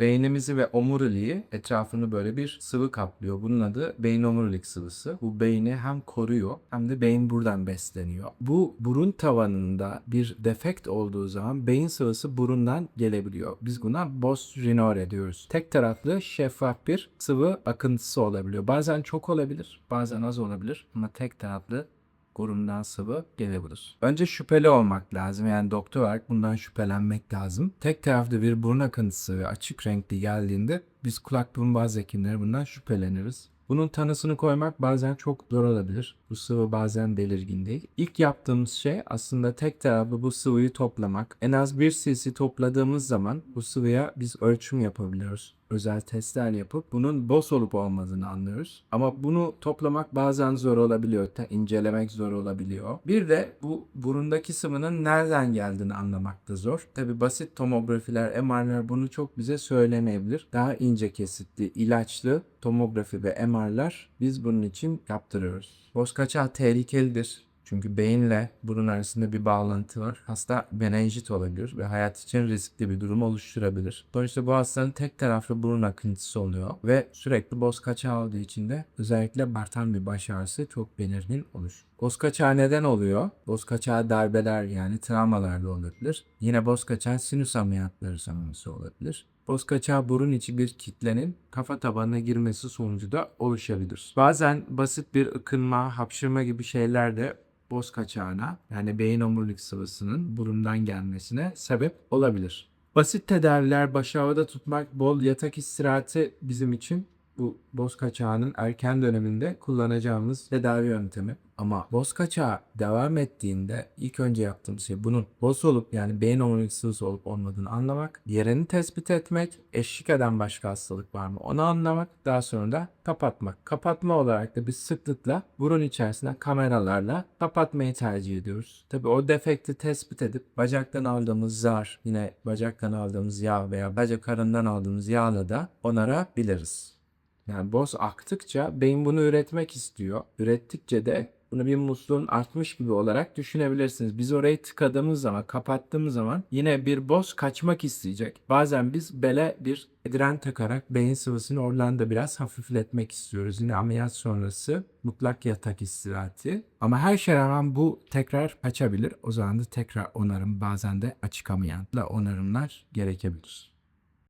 Beynimizi ve omuriliği etrafını böyle bir sıvı kaplıyor. Bunun adı beyin omurilik sıvısı. Bu beyni hem koruyor hem de beyin buradan besleniyor. Bu burun tavanında bir defekt olduğu zaman beyin sıvısı burundan gelebiliyor. Biz buna bos rinore diyoruz. Tek taraflı şeffaf bir sıvı akıntısı olabiliyor. Bazen çok olabilir, bazen az olabilir ama tek taraflı burundan sıvı gelebilir. Önce şüpheli olmak lazım. Yani doktor olarak bundan şüphelenmek lazım. Tek taraflı bir burun akıntısı ve açık renkli geldiğinde biz kulak burun bazı hekimleri bundan şüpheleniriz. Bunun tanısını koymak bazen çok zor olabilir. Bu sıvı bazen belirgin değil. İlk yaptığımız şey aslında tek taraflı bu sıvıyı toplamak. En az 1 cc topladığımız zaman bu sıvıya biz ölçüm yapabiliyoruz. Özel testler yapıp bunun boz olup olmadığını anlıyoruz. Ama bunu toplamak bazen zor olabiliyor. İncelemek zor olabiliyor. Bir de bu burundaki sıvının nereden geldiğini anlamak da zor. Tabi basit tomografiler, MR'ler bunu çok bize söylemeyebilir. Daha ince kesitli, ilaçlı tomografi ve MR'lar biz bunun için yaptırıyoruz. Boz kaçağı tehlikelidir. Çünkü beyinle burun arasında bir bağlantı var. Hasta menenjit olabilir ve hayat için riskli bir durum oluşturabilir. Dolayısıyla bu hastanın tek taraflı burun akıntısı oluyor ve sürekli boz kaçağı olduğu için de özellikle artan bir baş ağrısı çok belirgin olur. Boz kaçağı neden oluyor? Boz kaçağı darbeler yani travmalarda olabilir. Yine boz kaçağı sinüs ameliyatları sonrası olabilir. Boz kaçağı burun içi bir kitlenin kafa tabanına girmesi sonucu da oluşabilir. Bazen basit bir ıkınma, hapşırma gibi şeyler de boz kaçağına yani beyin omurilik sıvısının burundan gelmesine sebep olabilir. Basit tedaviler baş havada tutmak, bol yatak istirahati bizim için bu boz kaçağının erken döneminde kullanacağımız tedavi yöntemi. Ama boz kaçağı devam ettiğinde ilk önce yaptığımız şey bunun boz olup yani beyin omurilik sıvısı olup olmadığını anlamak, yerini tespit etmek, eşlik eden başka hastalık var mı onu anlamak, daha sonra da kapatmak. Kapatma olarak da biz sıklıkla burun içerisine kameralarla kapatmayı tercih ediyoruz. Tabi o defekti tespit edip bacaktan aldığımız zar, yine bacaktan aldığımız yağ veya bacak karından aldığımız yağla da onarabiliriz. Yani boz aktıkça beyin bunu üretmek istiyor. Ürettikçe de bunu bir musluğun artmış gibi olarak düşünebilirsiniz. Biz orayı tıkadığımız zaman, kapattığımız zaman yine bir boz kaçmak isteyecek. Bazen biz bele bir diren takarak beyin sıvısını oradan da biraz hafifletmek istiyoruz. Yine ameliyat sonrası mutlak yatak istirahati. Ama her şeye rağmen bu tekrar kaçabilir. O zaman da tekrar onarım bazen de açık ameliyatla onarımlar gerekebilir.